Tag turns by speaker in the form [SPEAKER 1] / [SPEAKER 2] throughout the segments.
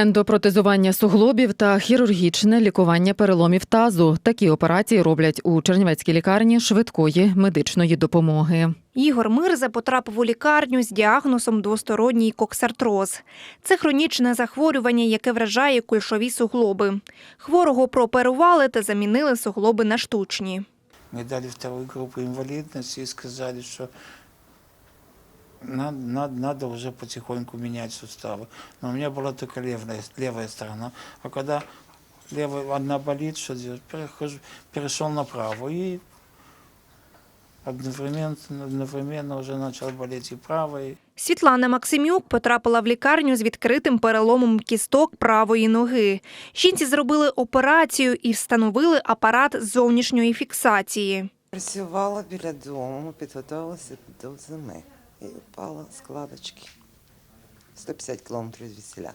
[SPEAKER 1] Ендопротезування суглобів та хірургічне лікування переломів тазу. Такі операції роблять у Чернівецькій лікарні швидкої медичної допомоги.
[SPEAKER 2] Ігор Мирза потрапив у лікарню з діагнозом двосторонній коксартроз. Це хронічне захворювання, яке вражає кульшові суглоби. Хворого прооперували та замінили суглоби на штучні.
[SPEAKER 3] Мне дали вторую группу инвалидности и сказали, что надо, надо, надо уже потихоньку менять суставы. Но у меня была только левая, левая сторона. А когда левая одна болит, что делать? Перехожу, перешел на правую и одновременно, одновременно уже начал болеть и правая.
[SPEAKER 2] Світлана Максимюк потрапила в лікарню з відкритим переломом кісток правої ноги. Жінці зробили операцію і встановили апарат зовнішньої фіксації.
[SPEAKER 4] Працювала біля дому, підготувалася до зими. І впала з кладочки. 150 кілометрів від селя.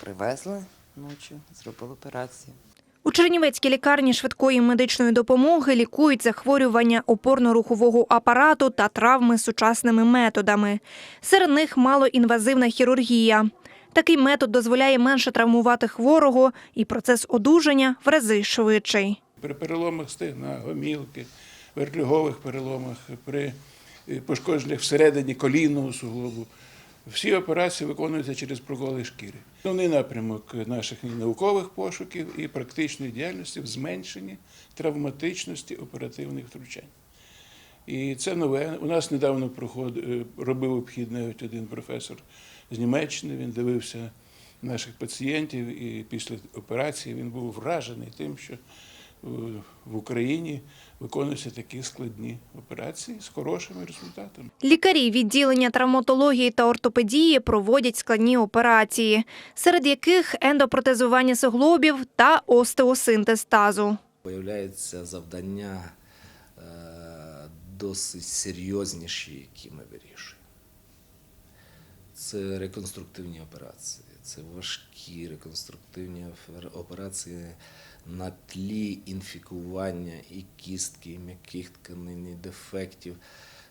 [SPEAKER 4] Привезли ночі, зробили операцію.
[SPEAKER 2] У Чернівецькій лікарні швидкої медичної допомоги лікують захворювання опорно-рухового апарату та травми сучасними методами. Серед них малоінвазивна хірургія. Такий метод дозволяє менше травмувати хворого, і процес одужання в рази швидший.
[SPEAKER 5] при переломах стегна, гомілки, вертлюгових переломах, при пошкодженнях всередині колінного суглобу. Всі операції виконуються через проколи шкіри. Основний напрямок наших наукових пошуків і практичної діяльності в зменшенні травматичності оперативних втручань. І це нове. У нас недавно проход, е, робив обхід навіть один професор з Німеччини. Він дивився наших пацієнтів, і після операції він був вражений тим, що е, в Україні виконуються такі складні операції з хорошими результатами.
[SPEAKER 2] Лікарі відділення травматології та ортопедії проводять складні операції, серед яких ендопротезування суглобів та остеосинтез тазу.
[SPEAKER 6] Появляються завдання е, досить серйозніші, які ми вирішуємо. Це реконструктивні операції, це важкі реконструктивні операції на тлі інфікування і кістки, і м'яких тканин, і дефектів.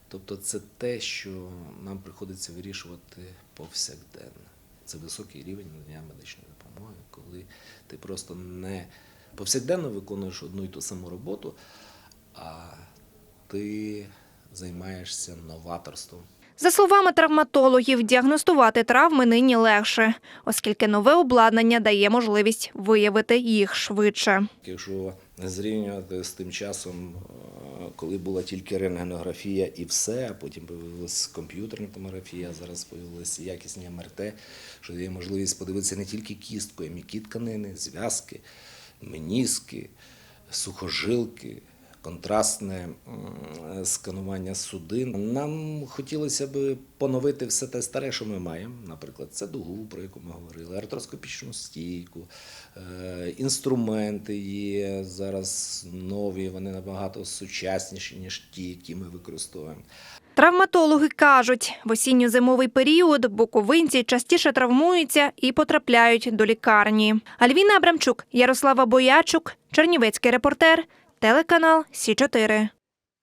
[SPEAKER 6] Тобто це те, що нам приходиться вирішувати повсякденно. Це високий рівень надання медичної допомоги, коли ти просто не повсякденно виконуєш одну і ту саму роботу, а ти займаєшся новаторством.
[SPEAKER 2] За словами травматологів, діагностувати травми нині легше, оскільки нове обладнання дає можливість виявити їх швидше.
[SPEAKER 6] Якщо зрівнювати з тим часом, е, коли була тільки рентгенографія і все, а потім появилась комп'ютерна томографія, зараз появилися якісні МРТ, що дає можливість подивитися не тільки кістку, а й тканини, зв'язки, меніски, сухожилки. Контрастне сканування судин. Нам хотілося б поновити все те старе, що ми маємо. Наприклад, це дугу, про яку ми говорили, артроскопічну стійку, е, інструменти є зараз нові, вони набагато сучасніші, ніж ті, які ми використовуємо.
[SPEAKER 2] Травматологи кажуть, в осінньо-зимовий період буковинці частіше травмуються і потрапляють до лікарні. Альвіна Абрамчук, Ярослава Боячук, Чернівецький репортер, телеканал Сі 4